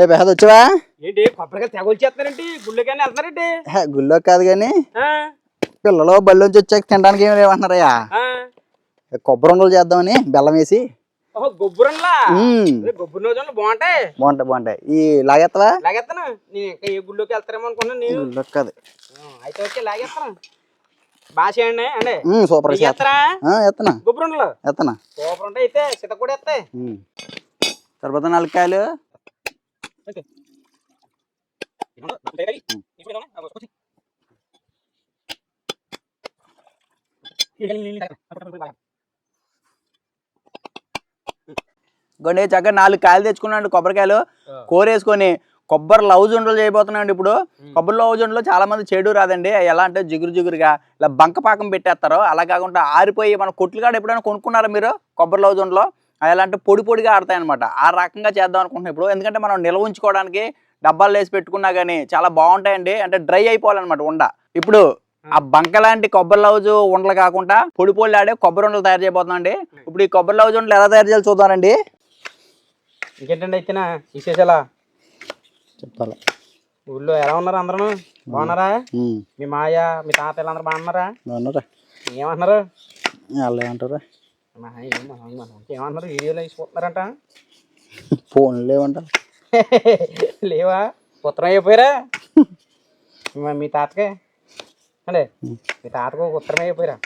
ఏ వచ్చావా? ఏంటి కొబ్బరికాయ గుళ్ళకైనా గుళ్ళో కాదు కానీ పిల్లలు బళ్ళోంచి వచ్చాక తినడానికి ఏమి లేవంటున్నారయ్యా. కొబ్బరి ఉండలు చేద్దామని బెల్లం వేసి. గొబ్బురంలా గొబ్బురు రోజులు బాగుంటాయి. బాగుంటాయి బాగుంటాయి. ఈ లాగేస్తావా లాగేస్తాను నేను ఇంకా ఏ గుళ్ళోకి వెళ్తారేమో అనుకున్నాను నేను. గుళ్ళో కాదు. అయితే ఓకే బాగా చేయండి అండి. సూపర్ ఎత్తనా? సూపర్ ఉంటాయి అయితే సిత కూడా ఎత్తాయి. మ్మ్. సరిపోతా నాలుగు కాయలు. గొండి చక్కగా నాలుగు కాయలు తెచ్చుకున్నాడు కొబ్బరికాయలు. కూర వేసుకొని కొబ్బరి లౌజ్ ఉండలు చేయబోతున్నాడు ఇప్పుడు. కొబ్బరి లౌజ్ ఉండలు చాలా మంది చెడు రాదండి. ఎలా అంటే జిగురు జిగురుగా ఇలా బంక పాకం పెట్టేస్తారు. అలా కాకుండా ఆరిపోయి మన కొట్లు కాడ ఎప్పుడైనా కొనుక్కున్నారా మీరు కొబ్బరి లౌజ్ ఉండలు? ఎలా అంటే పొడి పొడిగా ఆడతాయి అనమాట ఆ రకంగా చేద్దాం అనుకుంటున్నాం ఇప్పుడు. ఎందుకంటే మనం నిల్వ ఉంచుకోవడానికి డబ్బాలు వేసి పెట్టుకున్నా కానీ చాలా బాగుంటాయండి. అంటే డ్రై అయిపోవాలన్నమాట ఉండ. ఇప్పుడు ఆ బంక లాంటి కొబ్బరి లౌజు ఉండలు కాకుండా పొడి పొడి ఆడే కొబ్బరి ఉండలు తయారు చేయబోతున్నాం అండి ఇప్పుడు ఈ కొబ్బరి లౌజు ఉండలు ఎలా తయారు చేయాలి చూద్దామండి. ఇంకేంటండి అయితేనా? విశేషాలా? చెప్పాలి? ఊళ్ళో ఎలా ఉన్నారు అందరూ? బాగున్నారా? మీ మాయ మీ తాతయ్యలు అందరూ బాగున్నారా? బాగున్నారా? ఏమంటున్నారు? వాళ్ళు ఏమంటారా మా ఏం మా- మా నాన్నకి ఏమంటున్నారు వీడియోలో వేసిపోతున్నారంట ఫోన్లు లేవంటారు లేవా? ఉత్తరం అయిపోయారా? మా- మీ తాతకే? అంటే మీ తాతకు ఒక ఉత్తరం అయిపోయారా?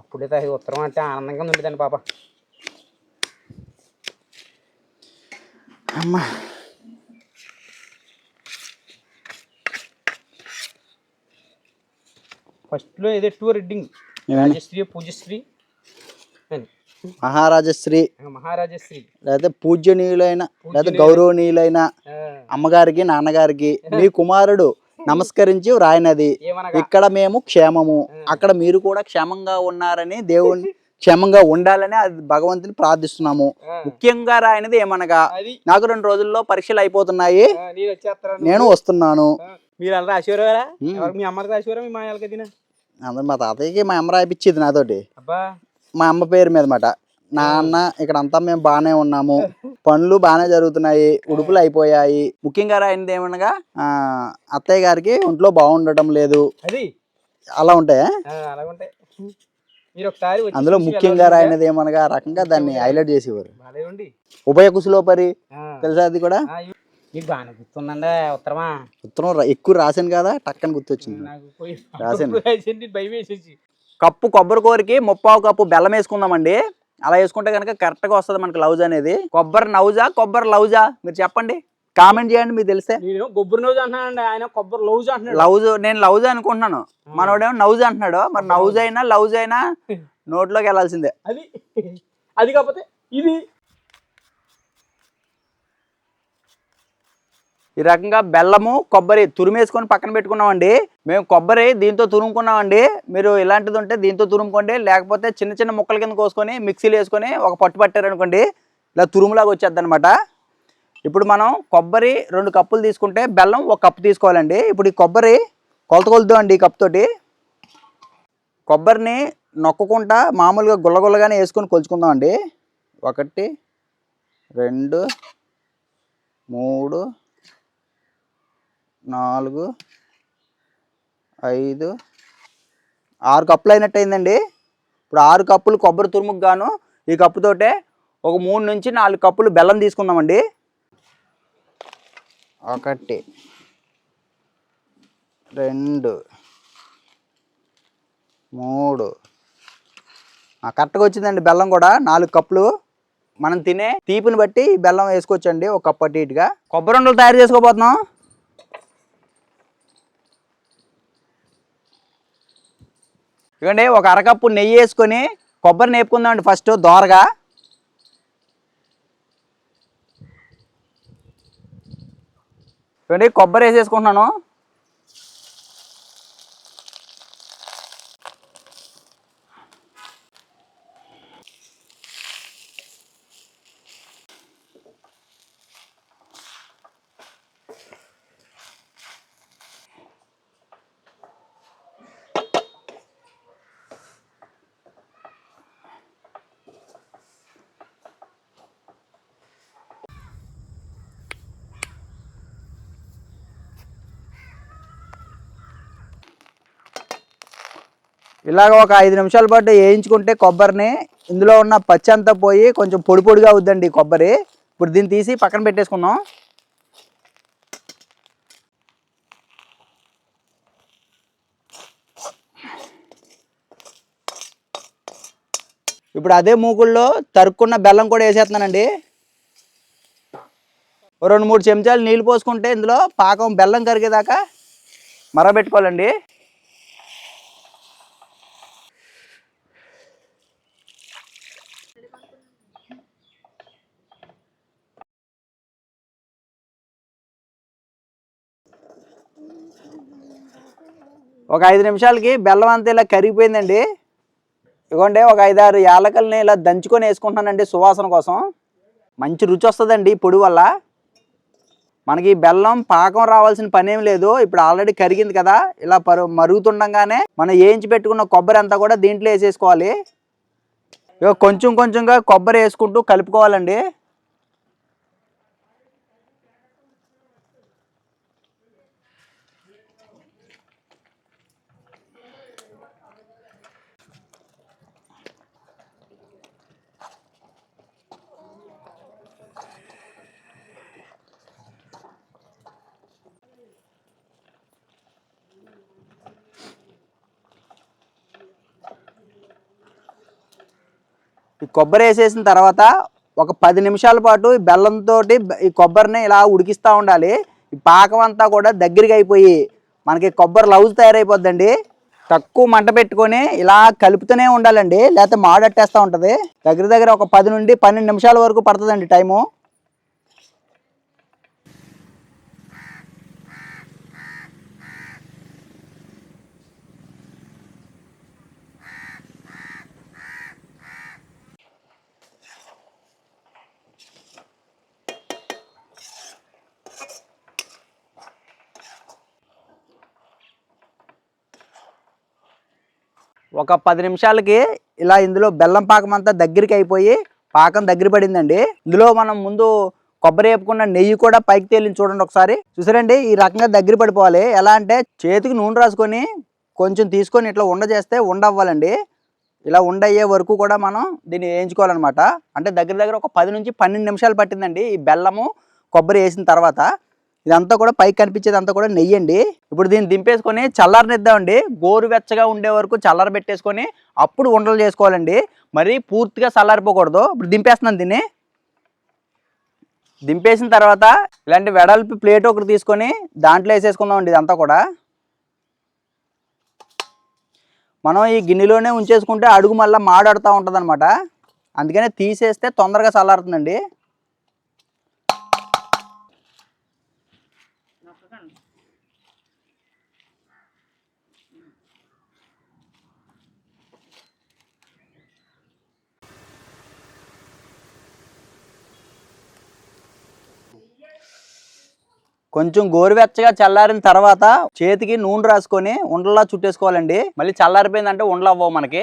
అప్పుడే తా- ఉత్తరం అంటే ఆనందంగా ఉండేదండి పాప. అమ్మా. ఫస్ట్లో ఏదో టూ రెడ్డింగ్? రాజశ్రీ పూజశ్రీ అని. మహారాజశ్రీ. మహారాజశ్రీ. లేకపోతే పూజ్యనీయులైన లేదా గౌరవనీయులైన అమ్మగారికి నాన్నగారికి మీ కుమారుడు నమస్కరించి ఏమనగా? ఇక్కడ మేము క్షేమము. అక్కడ మీరు కూడా క్షేమంగా ఉన్నారని దేవుణ్ణి క్షేమంగా ఉండాలని అది భగవంతుని ప్రార్థిస్తున్నాము. ముఖ్యంగా రాయనది ఏమనగా? నాకు రెండు రోజుల్లో పరీక్షలు అయిపోతున్నాయి. నేను వస్తున్నాను. మీరు అలా రాసేవారా మీ అమ్మకి రాసేవారా మీ మాయాలకి అందరు మా తాతయ్యకి మా అమ్మ రాయిపించేది నాతోటి. మా అమ్మ పేరు మీద మాట నాన్న ఇక్కడ అంతా మేము బాగానే ఉన్నాము. పనులు బాగానే జరుగుతున్నాయి. ఉడుపులు అయిపోయాయి. ముఖ్యంగా రాయింది ఏమనగా? అత్తయ్య గారికి ఒంట్లో బాగుండటం లేదు. అలా ఉంటాయా? అందులో ముఖ్యంగా. రాయినది ఏమనగా రకంగా దాన్ని హైలైట్ చేసేవారు. ఉభయ కుశలోపరి తెలుసా అది కూడా? మీకు బాగానే గుర్తుందండి ఉత్తరమా? ఉత్తరం ఎక్కువ రాశాను కదా టక్కని గుర్తొచ్చింది. రాశాను. రాసింది భయం వేసేసి. కప్పు కొబ్బరి కూరకి ముప్పావు కప్పు బెల్లం వేసుకుందామండి. అలా వేసుకుంటే కనుక కరెక్ట్గా వస్తుంది మనకి లౌజ్ అనేది. కొబ్బరి నౌజా కొబ్బరి లౌజా మీరు చెప్పండి. కామెంట్ చేయండి మీకు తెలిస్తే. నేను కొబ్బరి నౌజ్ అంటున్నానండి ఆయన కొబ్బరి లౌజ్ అంటున్నాడు. లౌజ్ నేను లౌజ్ అనుకుంటున్నాను. మనోడేమో నౌజ్ అంటున్నాడు. మరి నౌజ్ అయినా లౌజ్ అయినా నోట్లోకి వెళ్ళాల్సిందే. అది అది కాకపోతే ఇది ఈ రకంగా బెల్లము కొబ్బరి తురిమేసుకొని పక్కన పెట్టుకున్నామండి. మేము కొబ్బరి దీంతో తురుముకున్నామండి. మీరు ఇలాంటిది ఉంటే దీంతో తురుముకోండి. లేకపోతే చిన్న చిన్న ముక్కల కింద కోసుకొని మిక్సీలో వేసుకొని ఒక పట్టు పట్టారనుకోండి ఇలా తురుములాగా వచ్చేద్ది అనమాట ఇప్పుడు మనం కొబ్బరి రెండు కప్పులు తీసుకుంటే బెల్లం ఒక కప్పు తీసుకోవాలండి. ఇప్పుడు ఈ కొబ్బరి కొలత కొలుద్దాం అండి ఈ కప్పుతోటి కొబ్బరిని నొక్కకుండా మామూలుగా గుల్లగుల్లగానే వేసుకొని కొలుచుకుందామండి ఒకటి రెండు మూడు నాలుగు ఐదు ఆరు కప్పులు అయినట్టు అయిందండి ఇప్పుడు ఆరు కప్పులు కొబ్బరి తురుముకు గాను ఈ కప్పుతోటే ఒక మూడు నుంచి నాలుగు కప్పులు బెల్లం తీసుకుందామండి. ఒకటి రెండు మూడు. కరెక్ట్గా వచ్చిందండి బెల్లం కూడా. నాలుగు కప్పులు. మనం తినే తీపిని బట్టి బెల్లం వేసుకోవచ్చండి ఒక కప్పు అటు ఇటుగా. కొబ్బరి ఉండలు తయారు చేసుకోబోతున్నాం. ఇవ్వండి ఒక అరకప్పు నెయ్యి వేసుకొని కొబ్బరి నేపుకుందామండి ఫస్ట్ దోరగా. ఇవ్వండి కొబ్బరి వేసేసుకుంటున్నాను. ఇలాగ ఒక ఐదు నిమిషాల పాటు వేయించుకుంటే కొబ్బరిని ఇందులో ఉన్న పచ్చి అంతా పోయి కొంచెం పొడి పొడిగా అవుద్దండి కొబ్బరి. ఇప్పుడు దీన్ని తీసి పక్కన పెట్టేసుకున్నాం ఇప్పుడు అదే మూకుల్లో తరుక్కున్న బెల్లం కూడా వేసేస్తున్నానండి. రెండు మూడు చెంచాలు నీళ్ళు పోసుకుంటే ఇందులో పాకం బెల్లం కరిగేదాకా మరబెట్టుకోవాలండి ఒక ఐదు నిమిషాలకి బెల్లం అంతా ఇలా కరిగిపోయిందండి. ఇదిగోండి ఒక ఐదారు యాలకల్ని ఇలా దంచుకొని వేసుకుంటున్నానండి సువాసన కోసం. మంచి రుచి వస్తుందండి పొడి వల్ల. మనకి బెల్లం పాకం రావాల్సిన పని ఏం లేదు. ఇప్పుడు ఆల్రెడీ కరిగింది కదా ఇలా పరు మరుగుతుండగానే మనం వేయించి పెట్టుకున్న కొబ్బరి అంతా కూడా దీంట్లో వేసేసుకోవాలి. ఇక కొంచెం కొంచెంగా కొబ్బరి వేసుకుంటూ కలుపుకోవాలండి. కొబ్బరి వేసేసిన తర్వాత ఒక పది నిమిషాల పాటు ఈ బెల్లంతో ఈ కొబ్బరిని ఇలా ఉడికిస్తూ ఉండాలి. ఈ పాకం అంతా కూడా దగ్గరికి అయిపోయి మనకి కొబ్బరి లౌజ్ తయారైపోద్దండి. తక్కువ మంట పెట్టుకొని ఇలా కలుపుతూనే ఉండాలండి. లేకపోతే మాడట్టేస్తూ ఉంటుంది. దగ్గర దగ్గర ఒక పది నుండి పన్నెండు నిమిషాల వరకు పడుతుందండి టైము. ఒక పది నిమిషాలకి ఇలా ఇందులో బెల్లం పాకం అంతా దగ్గరికి అయిపోయి పాకం దగ్గర పడిందండి. ఇందులో మనం ముందు కొబ్బరి వేపుకున్న నెయ్యి కూడా పైకి తేలింది చూడండి ఒకసారి. చూసారండి? ఈ రకంగా దగ్గర పడిపోవాలి. ఎలా అంటే చేతికి నూనె రాసుకొని కొంచెం తీసుకొని ఇట్లా ఉండ చేస్తే ఉండ అవ్వాలండి. ఇలా ఉండ అయ్యే వరకు కూడా మనం దీన్ని వేయించుకోవాలన్నమాట. అంటే దగ్గర దగ్గర ఒక పది నుంచి పన్నెండు నిమిషాలు పట్టిందండి ఈ బెల్లము కొబ్బరి వేసిన తర్వాత. ఇదంతా కూడా పైకి కనిపించేది అంతా కూడా నెయ్యి అండి ఇప్పుడు దీన్ని దింపేసుకొని చల్లారనిద్దామండి గోరువెచ్చగా ఉండే వరకు చల్లార పెట్టేసుకొని అప్పుడు ఉండలు చేసుకోవాలండి. మరీ పూర్తిగా చల్లారిపోకూడదు. ఇప్పుడు దింపేస్తున్నాను దీన్ని. దింపేసిన తర్వాత ఇలాంటి వెడల్పి ప్లేట్ ఒకటి తీసుకొని దాంట్లో వేసేసుకుందామండి ఇదంతా కూడా. మనం ఈ గిన్నెలోనే ఉంచేసుకుంటే అడుగు మళ్ళీ మాడాడుతూ ఉంటుంది అందుకనే తీసేస్తే తొందరగా చల్లారుతుందండి. కొంచెం గోరువెచ్చగా చల్లారిన తర్వాత చేతికి నూనె రాసుకొని ఉండలా చుట్టేసుకోవాలండి. మళ్ళీ చల్లారిపోయిందంటే ఉండలు అవ్వవు మనకి.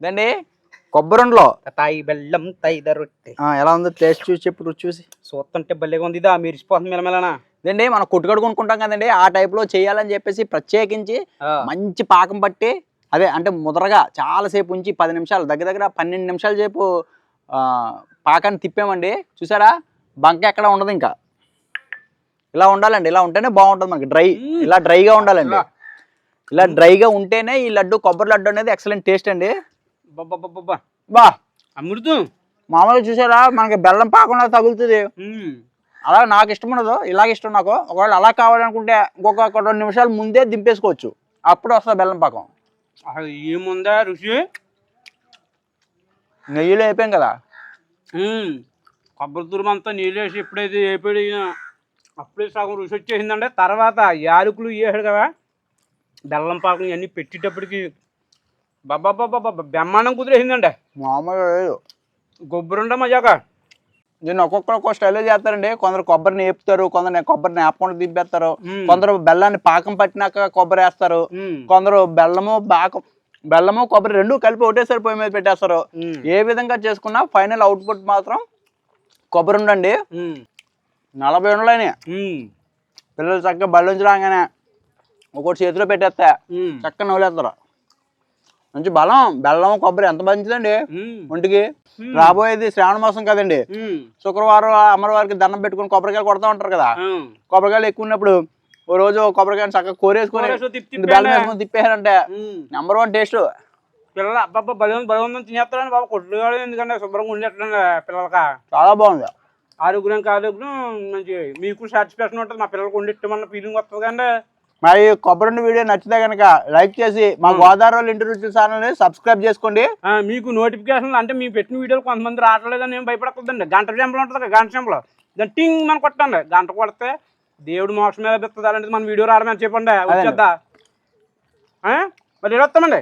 ఇదండి కొబ్బరి ఉండలో తాయి బెల్లం తైద రొట్టె. ఆ, ఎలా ఉందో? టేస్ట్ చూసి చెప్పు రుచి చూసి. చూస్తుంటే భలేగా ఉంది ఇదా? మీరిసిపోతుంది మెలమెలనా ఇదండి మనం కొట్టుకడు కొనుక్కుంటాం కదండి. ఆ టైప్లో చేయాలని చెప్పేసి ప్రత్యేకించి మంచి పాకం పట్టి అదే అంటే ముదరగా చాలాసేపు ఉంచి పది నిమిషాలు దగ్గర దగ్గర పన్నెండు నిమిషాల సేపు ఆ, పాకాన్ని తిప్పామండి. చూసారా? బంక ఎక్కడ ఉండదు ఇంకా. ఇలా ఉండాలండి. ఇలా ఉంటేనే బాగుంటుంది మనకి. డ్రై. ఇలా డ్రైగా ఉండాలండి. ఇలా డ్రైగా ఉంటేనే ఈ లడ్డు కొబ్బరి లడ్డు అనేది ఎక్సలెంట్ టేస్ట్ అండి. బా అమృతం. మామూలుగా చూసారా మనకి బెల్లం పాకంలో తగులుతుంది. అలా నాకు ఇష్టం ఉండదు ఇలాగ ఇష్టం నాకు. ఒకవేళ అలా కావాలనుకుంటే ఇంకొక ఒక రెండు నిమిషాలు ముందే దింపేసుకోవచ్చు. అప్పుడు వస్తుంది బెల్లం పాకం. అసలు ఏముందా రుచి? నెయ్యిలో అయిపోయాం కదా. కొబ్బరి తురుము అంతా నీళ్ళేసి ఎప్పుడైతే వేపాడు అప్పుడే సగం రుచి వచ్చేసిందంటే తర్వాత యాలకులు వేసాడు కదా. బెల్లం పాకం ఇవన్నీ పెట్టేటప్పటికి బాబా బ్రహ్మాండం కుదిరేసిందండి మామూలుగా లేదు గొబ్బరుండ మజాక దీన్ని ఒక్కొక్కరు ఒక్కొక్క స్టైల్లో చేస్తారండి కొందరు కొబ్బరిని వేపుతారు కొందరు కొబ్బరిని వేపకుండా దింపేస్తారు. కొందరు బెల్లాన్ని పాకం పట్టినాక కొబ్బరి వేస్తారు. కొందరు బెల్లము పాకం బెల్లము కొబ్బరి రెండు కలిపి ఒకటేసారి పొయ్యి మీద పెట్టేస్తారు. ఏ విధంగా చేసుకున్నా ఫైనల్ అవుట్పుట్ మాత్రం కొబ్బరి ఉండండి. నలభై ఉండలేని. పిల్లలు చక్కగా బళ్ళు నుంచి రాగానే ఒకటి చేతిలో పెట్టేస్తే. చక్కగా నవ్వులేస్తారు మంచి బలం బెల్లం కొబ్బరి ఎంత మంచిదండి. ఒంటికి. రాబోయేది శ్రావణ మాసం కదండి. శుక్రవారం అమ్మవారికి దండం పెట్టుకుని కొబ్బరికాయలు కొడతా ఉంటారు కదా. కొబ్బరికాయలు ఎక్కువ ఉన్నప్పుడు ఓ రోజు కొబ్బరికాయలు చక్కగా కోరేసుకొని బెల్లం వేసుకొని తిప్పేయారంటే. నెంబర్ వన్ టేస్ట్ పిల్లలు అబ్బాబ్బా బలి బలి ఉందని తినేస్తారని బాబా ఎందుకంటే శుభ్రంగా ఉండేటండి పిల్లలకి చాలా బాగుంది ఆరోగ్యం ఆరోగ్యం మంచి మీకు సాటిస్ఫాక్షన్ ఉంటుంది మా పిల్లలకు వండిట్టమన్న ఫీలింగ్ వస్తుంది కానీ మరి కొబ్బరి వీడియో నచ్చితే కనుక లైక్ చేసి మా గోదావరి వాళ్ళ ఇంటి రుచి ఛానల్ని సబ్స్క్రైబ్ చేసుకోండి. మీకు నోటిఫికేషన్ అంటే మీ పెట్టిన వీడియోలు కొంతమంది రావట్లేదని ఏం భయపడకూడదండి గంట చెంపలు ఉంటుంది గంట చెంపలు దాన్ని టింగ్ మనం కొట్టండి. గంట కొడితే దేవుడు మోక్షం మీద అలాంటిది మన వీడియో రావడమని చెప్పండి. వచ్చేద్దా? మరి వస్తామండి?